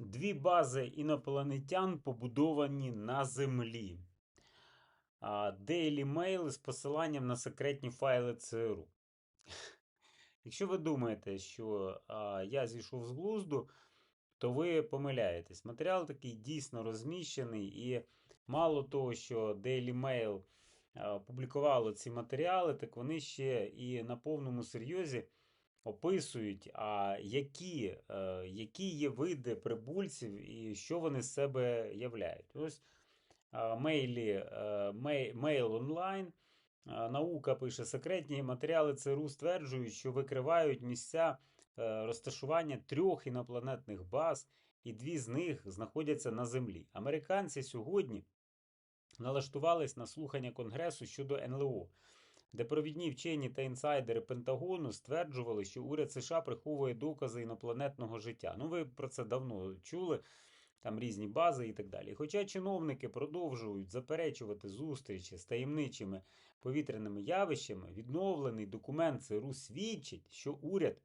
Дві бази інопланетян побудовані на Землі. Daily Mail з посиланням на секретні файли ЦРУ. Якщо ви думаєте, що а, я зійшов з глузду, то ви помиляєтесь. Матеріал такий дійсно розміщений, і мало того, що Daily Mail а, публікувало ці матеріали, так вони ще і на повному серйозі описують, а які, е, які є види прибульців і що вони з себе являють. Ось е, мейлі, е, мейл онлайн. Наука пише, секретні матеріали ЦРУ стверджують, що викривають місця розташування трьох інопланетних баз, і дві з них знаходяться на Землі. Американці сьогодні налаштувались на слухання Конгресу щодо НЛО де провідні вчені та інсайдери Пентагону стверджували, що уряд США приховує докази інопланетного життя. Ну, ви про це давно чули, там різні бази і так далі. Хоча чиновники продовжують заперечувати зустрічі з таємничими повітряними явищами, відновлений документ ЦРУ свідчить, що уряд,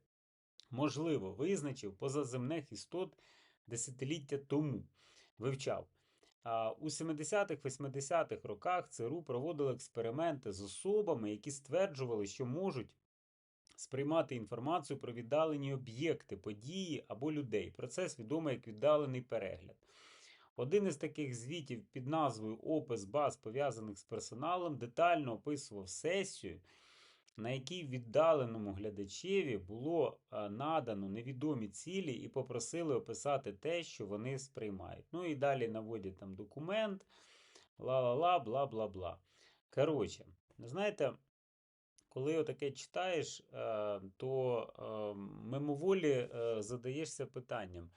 можливо, визначив позаземних істот десятиліття тому, вивчав. У 70-х-80-х роках ЦРУ проводили експерименти з особами, які стверджували, що можуть сприймати інформацію про віддалені об'єкти, події або людей. Процес відомий як віддалений перегляд. Один із таких звітів під назвою Опис баз пов'язаних з персоналом детально описував сесію, на якій віддаленому глядачеві було е, надано невідомі цілі і попросили описати те, що вони сприймають. Ну і далі наводять там документ, ла-ла-ла, бла-бла-бла. Коротше, знаєте, коли отаке читаєш, е, то е, мимоволі задаєшся питанням.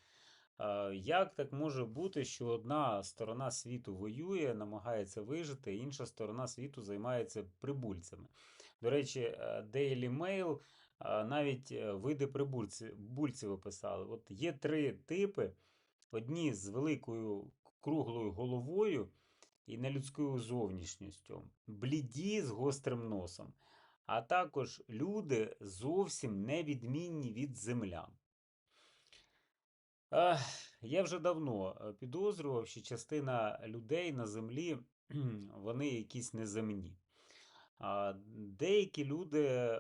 Як так може бути, що одна сторона світу воює, намагається вижити, інша сторона світу займається прибульцями? До речі, е, Daily Mail навіть е, види прибульців описали. От Є три типи: одні з великою круглою головою і нелюдською зовнішністю, бліді з гострим носом, а також люди зовсім невідмінні від землян. Я вже давно е, підозрював, що частина людей на землі вони якісь неземні. Деякі люди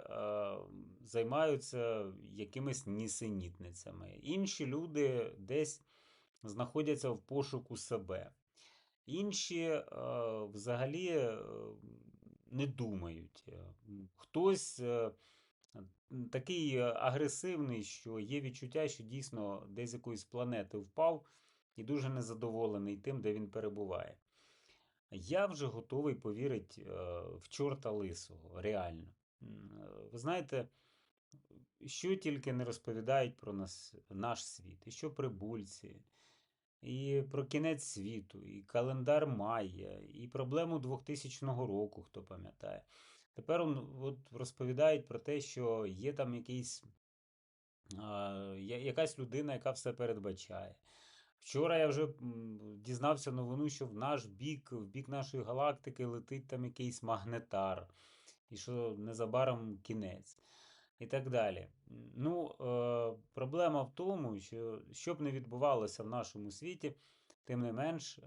займаються якимись нісенітницями, інші люди десь знаходяться в пошуку себе. Інші взагалі е, не думають. Хтось е, такий агресивний, що є відчуття, що дійсно десь якоїсь планети впав і дуже незадоволений тим, де він перебуває. Я вже готовий повірити е, в чорта лисого, реально. Ви знаєте, що тільки не розповідають про нас, наш світ, і що прибульці, і про кінець світу, і календар Майя, і проблему 2000 року, хто пам'ятає. Тепер от розповідають про те, що є там якийсь, а, якась людина, яка все передбачає. Вчора я вже дізнався новину, що в наш бік, в бік нашої галактики летить там якийсь магнетар, і що незабаром кінець. І так далі. Ну, е, Проблема в тому, що що б не відбувалося в нашому світі, тим не менш, е,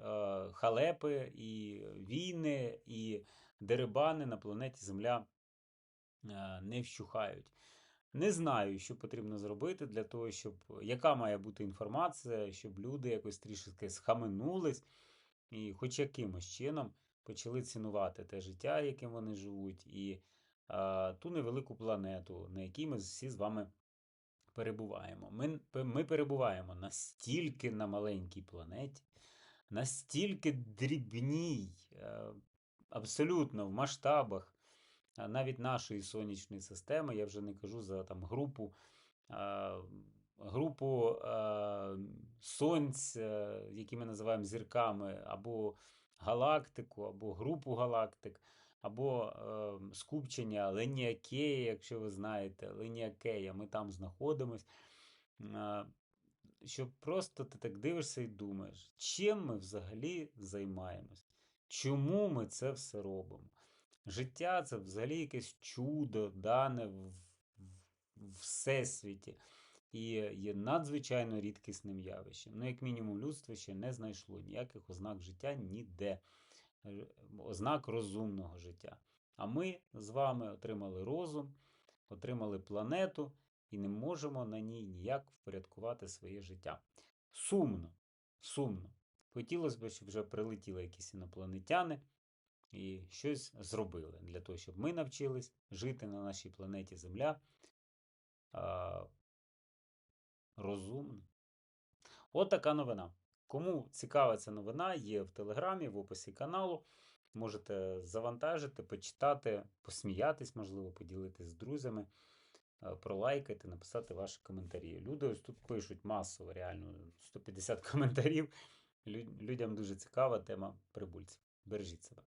халепи і війни, і дерибани на планеті Земля е, не вщухають. Не знаю, що потрібно зробити для того, щоб яка має бути інформація, щоб люди якось трішки схаменулись і хоч якимось чином почали цінувати те життя, яким вони живуть, і а, ту невелику планету, на якій ми всі з вами перебуваємо. Ми, Ми перебуваємо настільки на маленькій планеті, настільки дрібній, е, абсолютно в масштабах навіть нашої сонячної системи, я вже не кажу за там групу групу сонць, е, які ми називаємо зірками, або галактику, або групу галактик, або е, скупчення Леніакея, якщо ви знаєте, Леніакея, ми там знаходимось. Що просто ти так дивишся і думаєш, чим ми взагалі займаємось? Чому ми це все робимо? Життя це взагалі якесь чудо, дане в, в, всесвіті. і є надзвичайно рідкісним явищем. Ну, як мінімум, людство ще не знайшло ніяких ознак життя ніде, ознак розумного життя. А ми з вами отримали розум, отримали планету і не можемо на ній ніяк впорядкувати своє життя. Сумно, сумно. Хотілося б, щоб вже прилетіли якісь інопланетяни і щось зробили для того, щоб ми навчились жити на нашій планеті Земля а, розумно. От така новина. Кому цікава ця новина, є в Телеграмі, в описі каналу. Можете завантажити, почитати, посміятись, можливо, поділитись з друзями, пролайкати, написати ваші коментарі. Люди ось тут пишуть масово, реально 150 коментарів. Людям дуже цікава тема прибульців. Бережіть себе.